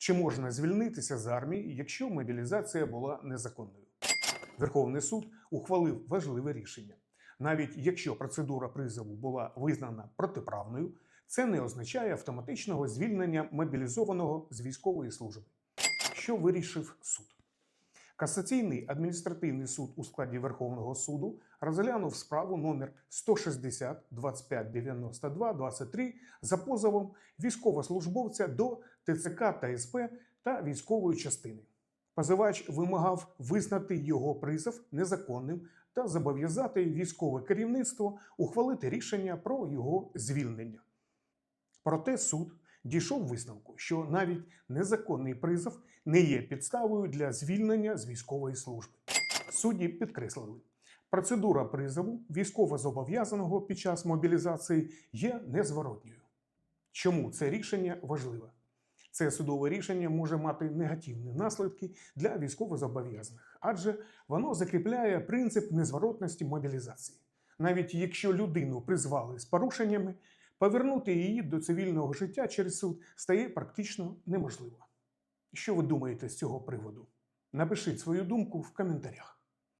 Чи можна звільнитися з армії, якщо мобілізація була незаконною? Верховний суд ухвалив важливе рішення. Навіть якщо процедура призову була визнана протиправною, це не означає автоматичного звільнення мобілізованого з військової служби. Що вирішив суд? Касаційний адміністративний суд у складі Верховного суду розглянув справу номер 160 25 92 23 за позовом військовослужбовця до ТЦК та СП та військової частини. Позивач вимагав визнати його призов незаконним та зобов'язати військове керівництво ухвалити рішення про його звільнення. Проте суд дійшов висновку, що навіть незаконний призов не є підставою для звільнення з військової служби. Судді підкреслили, процедура призову військовозобов'язаного під час мобілізації є незворотньою. Чому це рішення важливе? Це судове рішення може мати негативні наслідки для військовозобов'язаних, адже воно закріпляє принцип незворотності мобілізації. Навіть якщо людину призвали з порушеннями, повернути її до цивільного життя через суд стає практично неможливо. Що ви думаєте з цього приводу? Напишіть свою думку в коментарях.